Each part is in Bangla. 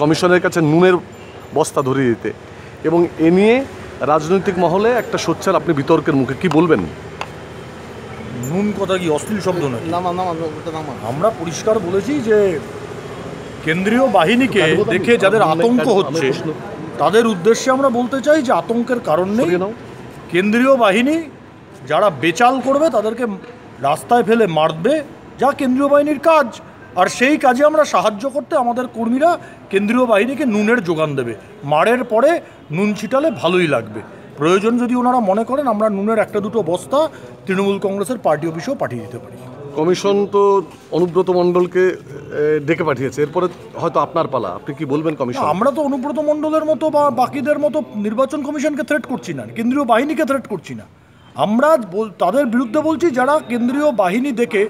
কমিশনের কাছে নুনের বস্তা ধরিয়ে দিতে। এবং এ নিয়ে রাজনৈতিক মহলে একটা সোচ্চার আপনি বিতর্কের মুখে কি বলবেন? নুন কথা কি অশ্লীল শব্দ নয় আমরা পরিষ্কার বলেছি যে কেন্দ্রীয় বাহিনীকে দেখে যাদের আতঙ্ক হচ্ছে তাদের উদ্দেশ্যে আমরা বলতে চাই যে আতঙ্কের কারণ নেই। কেন্দ্রীয় বাহিনী যারা বেচাল করবে তাদেরকে রাস্তায় ফেলে মারবে। যা কেন্দ্রীয় বাহিনীর কাজ। আর সেই কাজে আমরা সাহায্য করতে আমাদের কর্মীরা কেন্দ্রীয় বাহিনীকে নুনের যোগান দেবে। মারের পরে নুন ছিটালে ভালোই লাগবে। প্রয়োজন যদি ওনারা মনে করেন আমরা নুনের একটা দুটো বস্তা তৃণমূল কংগ্রেসের পার্টি অফিসেও পাঠিয়ে দিতে পারি। কমিশন তো অনুব্রত মণ্ডলকে ডেকে পাঠিয়েছে। এরপরে হয়তো আপনার পালা। আপনি কি বলবেন কমিশন? আমরা তো অনুব্রত মণ্ডলের মতো বা বাকিদের মতো নির্বাচন কমিশনকে থ্রেট করছি না কেন্দ্রীয় বাহিনীকে থ্রেট করছি না। আমরা তাদের বিরুদ্ধে বলছি যারা কেন্দ্রীয় বাহিনী দেখে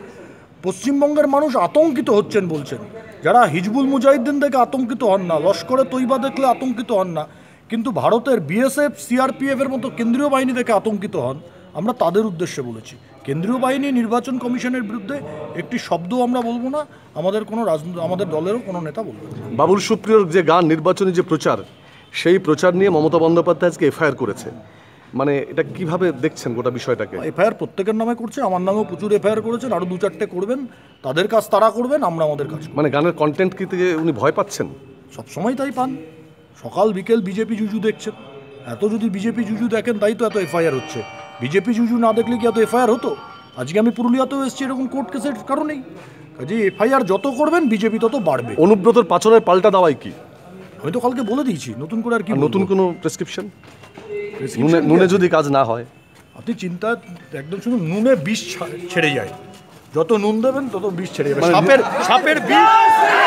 পশ্চিমবঙ্গের মানুষ আতঙ্কিত হচ্ছেন বলছেন। যারা হিজবুল মুজাহিদ্দিন দেখে আতঙ্কিত হন না, লস্করে তৈবা দেখলে আতঙ্কিত হন না, কিন্তু ভারতের বিএসএফ, সিআরপিএফ এর মতো কেন্দ্রীয় বাহিনী দেখে আতঙ্কিত হন, আমরা তাদের উদ্দেশ্যে বলেছি। কেন্দ্রীয় বাহিনী নির্বাচন কমিশনের বিরুদ্ধে একটি শব্দ আমরা বলব না, আমাদের কোনো রাজনীতি আমাদের দলেরও কোনো নেতা বলবে বাবুল সুপ্রিয়র যে গান, নির্বাচনী যে প্রচার, সেই প্রচার নিয়ে মমতা বন্দ্যোপাধ্যায় আজকে এফআইআর করেছে। মানে এটা কীভাবে দেখছেন গোটা বিষয়টাকে? এফআইআর প্রত্যেকের নামে করছে আমার নামেও প্রচুর এফআইআর করেছেন আরও দু চারটে করবেন। তাদের কাজ তারা করবেন আমরা আমাদের কাজ মানে গানের কন্টেন্ট কি থেকে উনি ভয় পাচ্ছেন? সবসময় তাই পান। সকাল বিকেল বিজেপি জুজু দেখছেন। এত যদি বিজেপি জুজু দেখেন তাই তো এত এফআইআর হচ্ছে। বিজেপি জুজু না দেখলে কি এত এফআইআর হতো? আজকে আমি পুরুলিয়াতেও এসেছি এরকম কোর্ট কেসের কারণেই। কাজে এফআইআর যত করবেন বিজেপি তত বাড়বে। অনুব্রতর পাচনের পাল্টা দাওয়াই কি? আমি তো কালকে বলে দিয়েছি নতুন করে আর কি নতুন কোনো প্রেসক্রিপশন নুনে নুনে যদি কাজ না হয়। আপনি চিন্তা একদম শুধু নুনে বিষ ছেড়ে যায়। যত নুন দেবেন তত বিষ ছেড়ে যাবে। সাপের সাপের বিষ